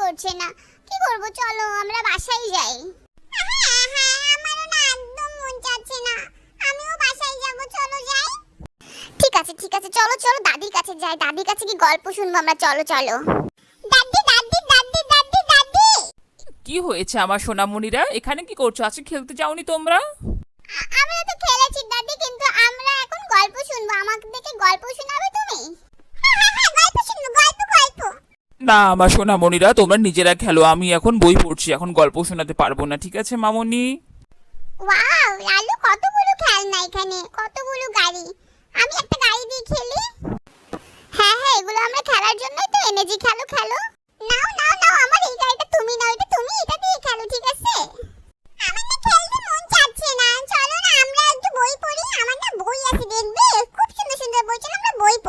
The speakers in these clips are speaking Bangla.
করছে না কি করব চলো আমরা বাসায় যাই আমারও মন চাচ্ছে না আমিও বাসায় যাব চলো যাই ঠিক আছে ঠিক আছে, চলো চলো, দাদির কাছে যাই, দাদির কাছে কি গল্প শুনব আমরা? চলো চলো দাদি দাদি দাদি দাদি দাদি কি হয়েছে আমার সোনামণিরা? এখানে কি করছ? আজকে খেলতে যাওনি তোমরা? আমরা তো খেলেছি দাদি কিন্তু আমরা এখন গল্প শুনব। আমাকে দেখে গল্প শোনাবে তুমি? হ্যাঁ হ্যাঁ গল্প শুনব গল্প গল্প। না আমার সোনামণিরা তোমরা নিজেরা খেলো আমি এখন বই পড়ছি এখন গল্প শোনাতে পারব না ঠিক আছে মামনি? ওয়াও লালু কতগুলো খেলনা এখানে কতগুলো গাড়ি। আমি একটা গাড়ি দিয়ে খেলি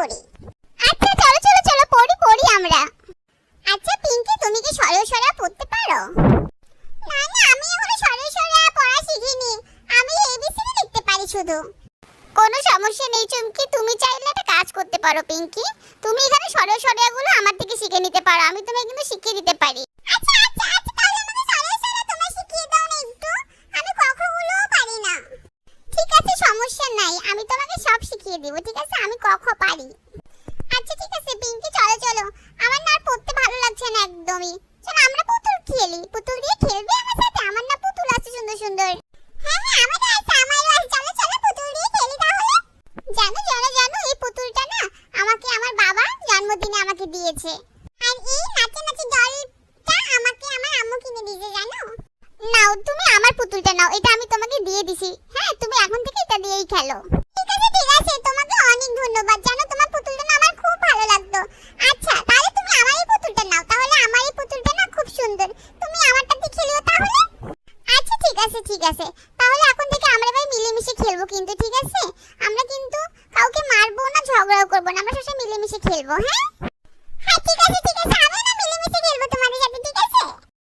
পড়ি। আচ্ছা চলো চলো চলো, পড়ি পড়ি আমরা। আচ্ছা পিঙ্কি, তুমি কি সরল সরা পড়তে পারো? না না, আমি এখনও সরল সরা পড়া শিখিনি। আমি এবিসিডি লিখতে পারি শুধু। কোনো সমস্যা নেই, চুমকি, তুমি চাইলে একটা কাজ করতে পারো, পিঙ্কি। তুমি এখানে সরল সরাগুলো আমার থেকে শিখে নিতে পারো। আমি তোমায় কিন্তু সব শিখিয়ে দিব, ঠিক আছে? আমি কখ পারি। আচ্ছা ঠিক আছে, পিঙ্কি, চলো চলো। আমার না আর পড়তে ভালো লাগছে না একদমই। চলো, আমরা পুতুল খেলি। পুতুল দিয়ে খেলবে আমার সাথে? আমার না পুতুল আছে সুন্দর সুন্দর। হ্যাঁ হ্যাঁ আমারও আছে আমারও আছে। চলো চলো, পুতুল দিয়ে খেলি তাহলে। জানো জানো জানো, এই পুতুলটা না আমাকে আমার বাবা জন্মদিনে আমাকে দিয়েছে। আর এই নাচে নাচে ডলটা আমাকে আমার আম্মু কিনে দিয়েছে, জানো? নাও, তুমি আমার পুতুলটা নাও। এটা আমি তোমাকে দিয়ে দিছি। হ্যাঁ তুমি এখন থেকে এটা দিয়েই খেলো। আছে ঠিক আছে, তোমাকে অনেক ধন্যবাদ। জানো, তোমার পুতুলটা না আমার খুব ভালো লাগতো। আচ্ছা তাহলে তুমি আমার এই পুতুলটা নাও। তাহলে আমার এই পুতুলটা না খুব সুন্দর। তুমি আমারটাতে খেলিও তাহলে। আচ্ছা ঠিক আছে ঠিক আছে। তাহলে এখন থেকে আমরা ভাই মিলেমিশে খেলব কিন্তু, ঠিক আছে? আমরা কিন্তু কাউকে মারবো না, ঝগড়াও করব না। আমরা সবসময় মিলেমিশে খেলব হ্যাঁ? হ্যাঁ ঠিক আছে ঠিক আছে। আমি